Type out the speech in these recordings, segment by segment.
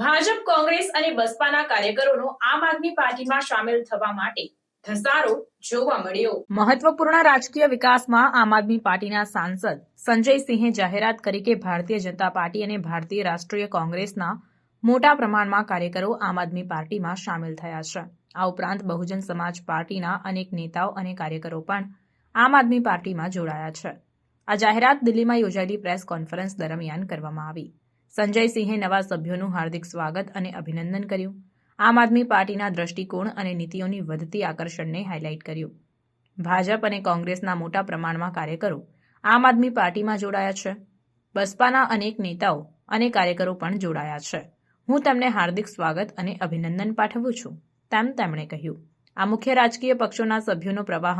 ભાજપ, કોંગ્રેસ અને બસપાના કાર્યકરોનો આમ આદમી પાર્ટીમાં સામેલ થવા માટે ધસારો જોવા મળ્યો. મહત્વપૂર્ણ રાજકીય વિકાસમાં આમ આદમી પાર્ટીના સાંસદ સંજયસિંહે જાહેરાત કરી કે ભારતીય જનતા પાર્ટી અને ભારતીય રાષ્ટ્રીય કોંગ્રેસના મોટા પ્રમાણમાં કાર્યકરો આમ આદમી પાર્ટીમાં સામેલ થયા છે. આ ઉપરાંત બહુજન સમાજ પાર્ટીના અનેક નેતાઓ અને કાર્યકરો પણ આમ આદમી પાર્ટીમાં જોડાયા છે. આ જાહેરાત દિલ્હીમાં યોજાયેલી પ્રેસ કોન્ફરન્સ દરમિયાન કરવામાં આવી. સંજયસિંહે નવા સભ્યોનું હાર્દિક સ્વાગત અને અભિનંદન કર્યું. આમ આદમી પાર્ટીના દ્રષ્ટિકોણ અને નીતિઓની વધતી આકર્ષણને હાઇલાઇટ કર્યું. ભાજપ અને કોંગ્રેસના મોટા પ્રમાણમાં કાર્યકરો આમ આદમી પાર્ટીમાં જોડાયા છે. બસપાના અનેક નેતાઓ અને કાર્યકરો પણ જોડાયા છે. હું તેમને હાર્દિક સ્વાગત અને અભિનંદન પાઠવું છું, તેમ તેમણે કહ્યું. આ મુખ્ય રાજકીય પક્ષોના સભ્યોનો પ્રવાહ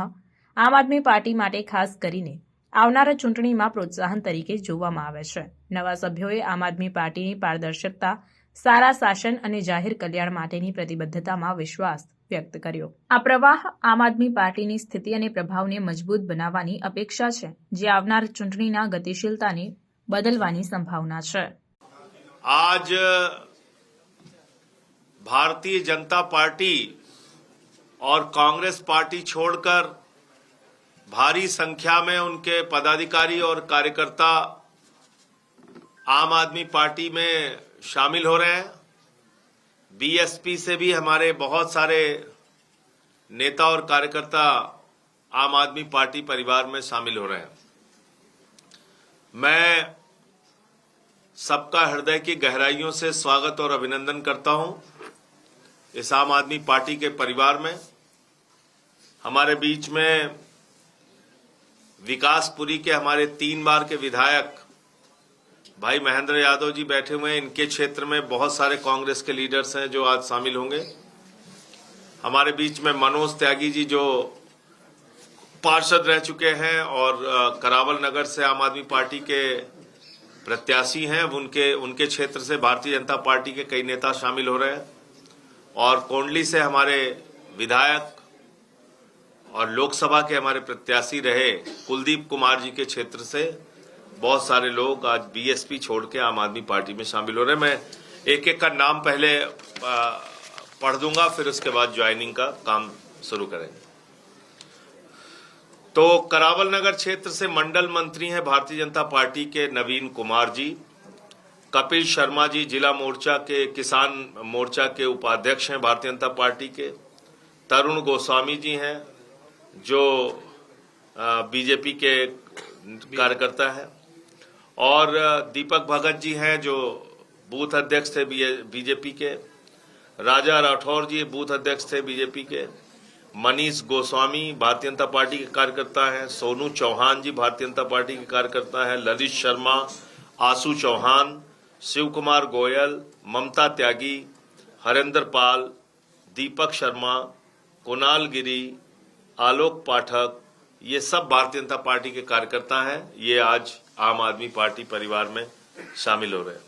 આમ આદમી પાર્ટી માટે ખાસ કરીને આવનારા ચૂંટણીમાં પ્રોત્સાહન તરીકે જોવામાં આવે છે નવા સભ્યોએ આમ આદમી પાર્ટીની પારદર્શકતા સારા શાસન અને જાહેર કલ્યાણ માટેની પ્રતિબદ્ધતામાં વિશ્વાસ વ્યક્ત કર્યો આ પ્રવાહ આમ આદમી પાર્ટીની સ્થિતિ અને પ્રભાવને મજબૂત બનાવવાની અપેક્ષા છે જે આવનાર ચૂંટણીના ગતિશીલતાને બદલવાની સંભાવના છે आज भारतीय जनता पार्टी और कांग्रेस पार्टी छोड़कर भारी संख्या में उनके पदाधिकारी और कार्यकर्ता आम आदमी पार्टी में शामिल हो रहे हैं। बीएसपी से भी हमारे बहुत सारे नेता और कार्यकर्ता आम आदमी पार्टी परिवार में शामिल हो रहे हैं। मैं सबका हृदय की गहराइयों से स्वागत और अभिनंदन करता हूँ इस आम आदमी पार्टी के परिवार में। हमारे बीच में विकासपुरी के हमारे तीन बार के विधायक भाई महेंद्र यादव जी बैठे हुए हैं। इनके क्षेत्र में बहुत सारे कांग्रेस के लीडर्स हैं जो आज शामिल होंगे। हमारे बीच में मनोज त्यागी जी जो पार्षद रह चुके हैं और करावल नगर से आम आदमी पार्टी के प्रत्याशी हैं। उनके उनके क्षेत्र से भारतीय जनता पार्टी के कई नेता शामिल हो रहे हैं। और कोंडली से हमारे विधायक और लोकसभा के हमारे प्रत्याशी रहे कुलदीप कुमार जी के क्षेत्र से बहुत सारे लोग आज बीएसपी छोड़ के आम आदमी पार्टी में शामिल हो रहे मैं एक एक का नाम पहले पढ़ दूँगा, फिर उसके बाद ज्वाइनिंग का काम शुरू करेंगे। तो करावल नगर क्षेत्र से मंडल मंत्री हैं भारतीय जनता पार्टी के नवीन कुमार जी, कपिल शर्मा जी जिला मोर्चा के किसान मोर्चा के उपाध्यक्ष हैं भारतीय जनता पार्टी के, तरुण गोस्वामी जी हैं जो बीजेपी के कार्यकर्ता है। और दीपक भगत जी हैं जो बूथ अध्यक्ष थे बीजेपी के। राजा राठौर जी बूथ अध्यक्ष थे बीजेपी के। मनीष गोस्वामी भारतीय जनता पार्टी के कार्यकर्ता हैं। सोनू चौहान जी भारतीय जनता पार्टी के कार्यकर्ता हैं। ललित शर्मा आशु चौहान शिव कुमार गोयल ममता त्यागी हरेंद्र पाल दीपक शर्मा कुणाल गिरी आलोक पाठक, ये सब भारतीय जनता पार्टी के कार्यकर्ता हैं। ये आज आम आदमी पार्टी परिवार में शामिल हो रहे हैं।